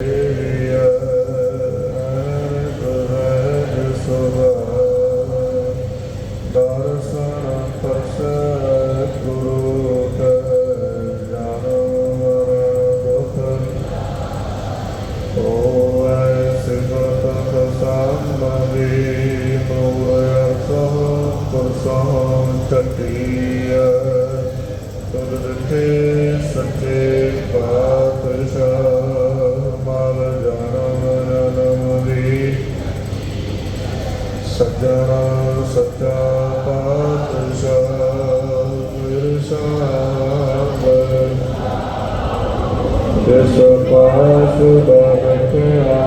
Yeah. Irshad ਜਿਸ ਪਾਸ ਬਰਖਿਆ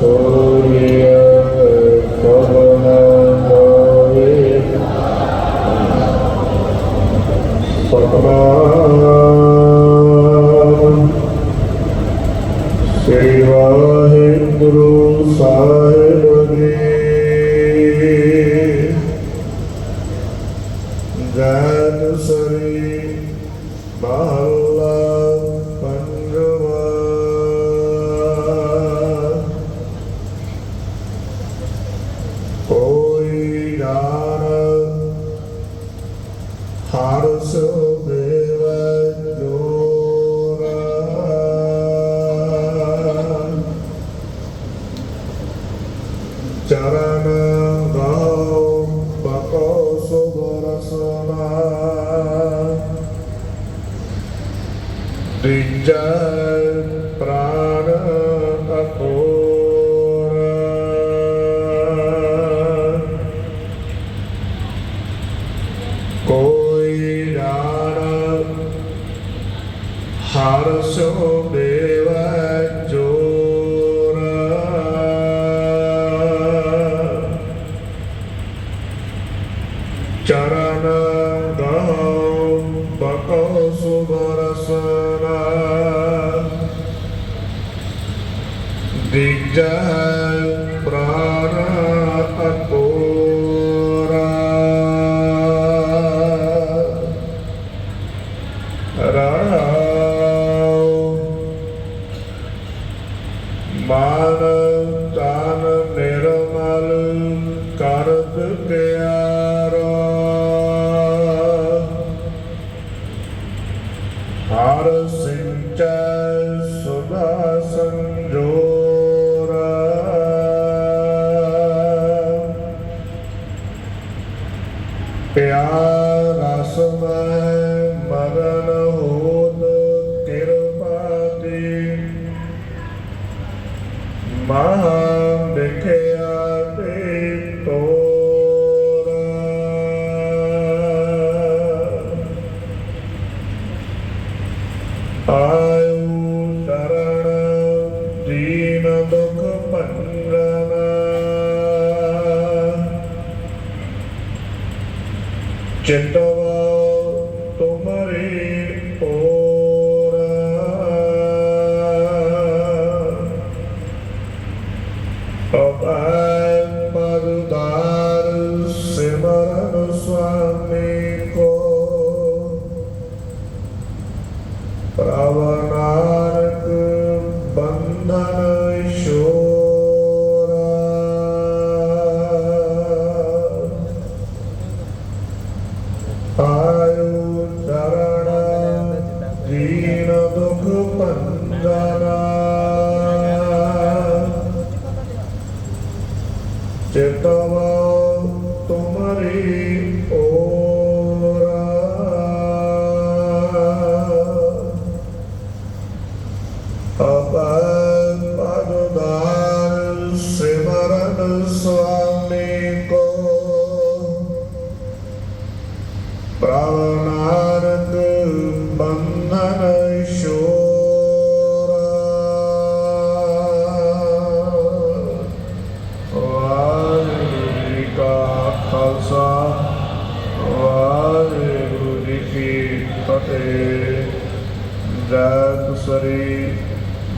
ਸੋਰੀਆ ਸਭਨਾ ਹੋਏ ਸਤਨਾਮ ਸ੍ਰੀ ਵਾਹਿਗੁਰੂ ਸਾਹਿਬ ਜੀ ਜਨ ਸਰੀ ਮਹੱਲਾ ਪੰਜਵਾ। ਕੋਈ ਜਾਣ ਹਰ ਸੁਬੇਵ ਦਿਜੈ ਪ੍ਰਾਨ ਅਕੋਰ ਕੋਈ ਜਾਣ ਹਰ ਸੋਬੇਵ ਜੋਰ। ਚਰਨ ਗਾਉ ਬਕੋ ਸੁਬਰਸਨਾ ਦਿਜੈ ਪ੍ਰਾਨ ਅਕੋਰਾ ਰਾਉ ਮਾਨ ਪਿਆਰ ਰਸ ਮੈਂ ਮਰਨ ਹੋਤ ਕਿਰਪਾ ਦੀ ਮਹਾ 80 ਦੁਖ ਚੇਤਵਾ ਤੁਮਰੀ ਓਰਾ। ਅਪੈ ਪਦਦਾਰ ਸਿਮਰਨ ਸੁਆਮੀ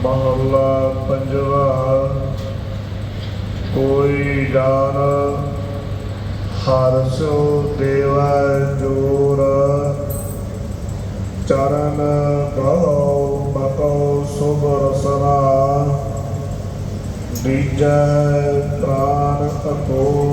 ਮਹੱਲਾ ਪੰਜਵਾ। ਕੋਈ ਜਾਣ ਹਰ ਦੇਵਾ ਜੋਰ। ਚਰਨ ਕਹੋ ਬਕੋ ਸੁਭ ਰਸਨਾ। ਦੀਜੈ ਪ੍ਰਾਨ ਅਕੋਰ।